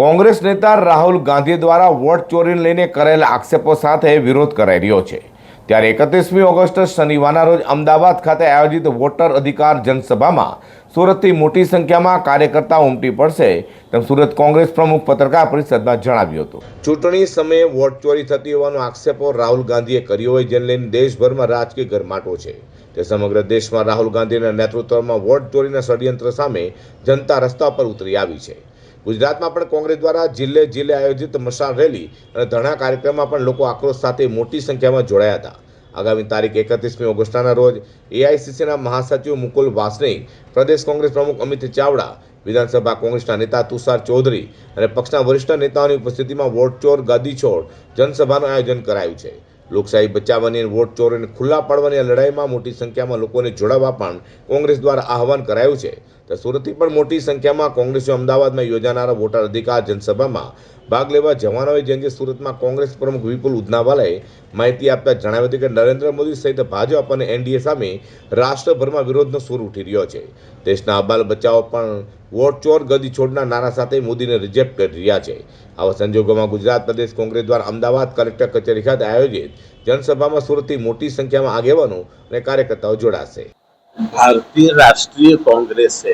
કોંગ્રેસ નેતા રાહુલ ગાંધી દ્વારા વોટ ચોરીને લઈને કરેલા આક્ષેપો સાથે વિરોધ કરાઈ રહ્યો છે. ત્યારે એકત્રીસમી ઓગસ્ટ શનિવારના રોજ અમદાવાદ ખાતે આયોજિત વોટર અધિકાર જનસભામાં સુરતથી મોટી સંખ્યામાં કાર્યકર્તા ઉમટી પડશે તેમ સુરત કોંગ્રેસ પ્રમુખ પત્રકાર પરિષદમાં જણાવ્યું હતું. ચૂંટણી સમયે વોટ ચોરી થતી હોવાનો આક્ષેપો રાહુલ ગાંધીએ કર્યો હોય જેને લઈને દેશભરમાં રાજકીય ગરમાટો છે. તે સમગ્ર દેશમાં રાહુલ ગાંધીના નેતૃત્વમાં વોટ ચોરીના ષડયંત્ર સામે જનતા રસ્તા પર ઉતરી આવી છે. ગુજરાતમાં પણ કોંગ્રેસ દ્વારા જિલ્લે જિલ્લે આયોજિત મશાલ રેલી અને ધરણા કાર્યક્રમમાં પણ લોકો આક્રોશ સાથે મોટી સંખ્યામાં જોડાયા હતા. આગામી તારીખ એકત્રીસમી ઓગસ્ટના રોજ એઆઈસીસીના મહાસચિવ મુકુલ વાસનિક, પ્રદેશ કોંગ્રેસ પ્રમુખ અમિત ચાવડા, વિધાનસભા કોંગ્રેસના નેતા તુષાર ચૌધરી અને પક્ષના વરિષ્ઠ નેતાઓની ઉપસ્થિતિમાં વોટચોર ગાદી છોડ જનસભાનું આયોજન કરાયું છે. લોકશાહી બચાવવાની વોટ ચોરીને ખુલ્લા પાડવાની લડાઈમાં મોટી સંખ્યામાં લોકોને જોડાવા પણ કોંગ્રેસ દ્વારા આહવાન કરાયું છે. તો સુરતથી પણ મોટી સંખ્યામાં કોંગ્રેસીઓ અમદાવાદમાં યોજાનારા વોટર અધિકાર જનસભામાં ભાગ લેવા જવાનોએ જેમ કે સુરતમાં કોંગ્રેસ પ્રમુખ વિપુલ ઉદનાવાલાએ માહિતી આપતા જણાવ્યું હતું કે નરેન્દ્ર મોદી સહિત ભાજપ અને એનડીએ સામે રાષ્ટ્રભરમાં વિરોધનો સૂર ઉઠી રહ્યો છે. દેશના અબાલ બચાવો પણ વોટ ચોર ગદી છોડના નારા સાથે મોદીને રિજેક્ટ કરી રહ્યા છે. આવા સંજોગોમાં ગુજરાત પ્રદેશ કોંગ્રેસ દ્વારા અમદાવાદ કલેક્ટર કચેરી ખાતે આયોજિત જનસભામાં સુરતથી મોટી સંખ્યામાં આગેવાનો અને કાર્યકર્તાઓ જોડાશે. ભારતીય રાષ્ટ્રીય કોંગ્રેસે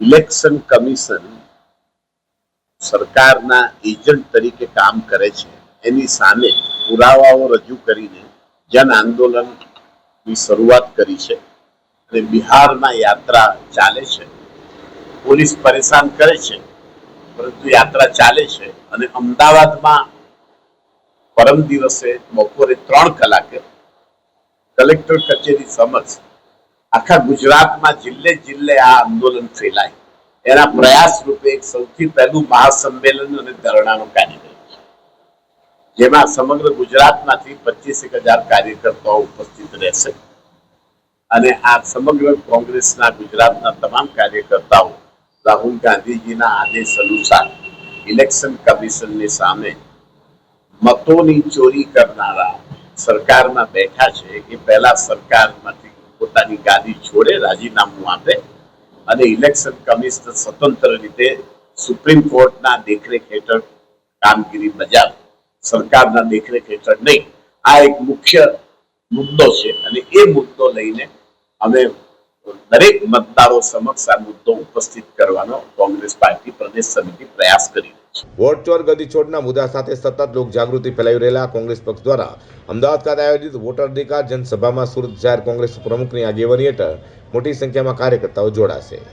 ઇલેક્શન કમિશન સરકારના એજન્ટ તરીકે કામ કરે છે. એની સામે પુરાવાઓ રજૂ કરીને જન આંદોલનની શરૂઆત કરી છે અને બિહારમાં યાત્રા ચાલે છે. પોલીસ પરેશાન કરે છે, પરંતુ યાત્રા ચાલે છે અને અમદાવાદમાં પરમ દિવસે બપોરે ત્રણ કલાકે કલેક્ટર કચેરી સમક્ષ આખા ગુજરાતમાં જિલ્લે જિલ્લે આ આંદોલન ફેલાય. એના પ્રયાસ રૂપે સૌથી પહેલું મહાસંમેલન અને ધરણાનો કાર્યક્રમ છે. જેમાં સમગ્ર ગુજરાતમાંથી પચીસેક હજાર કાર્યકર્તાઓ ઉપસ્થિત રહેશે. અને આ સમગ્ર કોંગ્રેસના ગુજરાતના તમામ કાર્યકર્તાઓ રાહુલ ગાંધીજીના આદેશ અનુસાર ઇલેક્શન કમિશનની સામે મતોની ચોરી કરનારા સરકારમાં બેઠા છે એ પહેલા સરકારમાંથી પોતાની ગાદી છોડે રાજીનામું આપે અને ઇલેક્શન કમિશનર સ્વતંત્ર રીતે સુપ્રીમ કોર્ટના દેખરેખ હેઠળ કામગીરી બજાવે. સરકારના દેખરેખ હેઠળ નહીં. આ એક મુખ્ય મુદ્દો છે અને એ મુદ્દો લઈને અમે દરેક મતદારો સમક્ષ આ મુદ્દો ઉપસ્થિત કરવાનો કોંગ્રેસ પાર્ટી પ્રદેશ સમિતિ પ્રયાસ કરી વોટ ચોર ગદી છોડના મુદ્દા સાથે સતત લોક જાગૃતિ ફેલાવી રહેલા કોંગ્રેસ પક્ષ દ્વારા અમદાવાદ ખાતે આયોજિત વોટર અધિકાર જનસભામાં સુરત શહેર કોંગ્રેસ પ્રમુખની આગેવાની હેઠળ મોટી સંખ્યામાં કાર્યકર્તાઓ જોડાશે.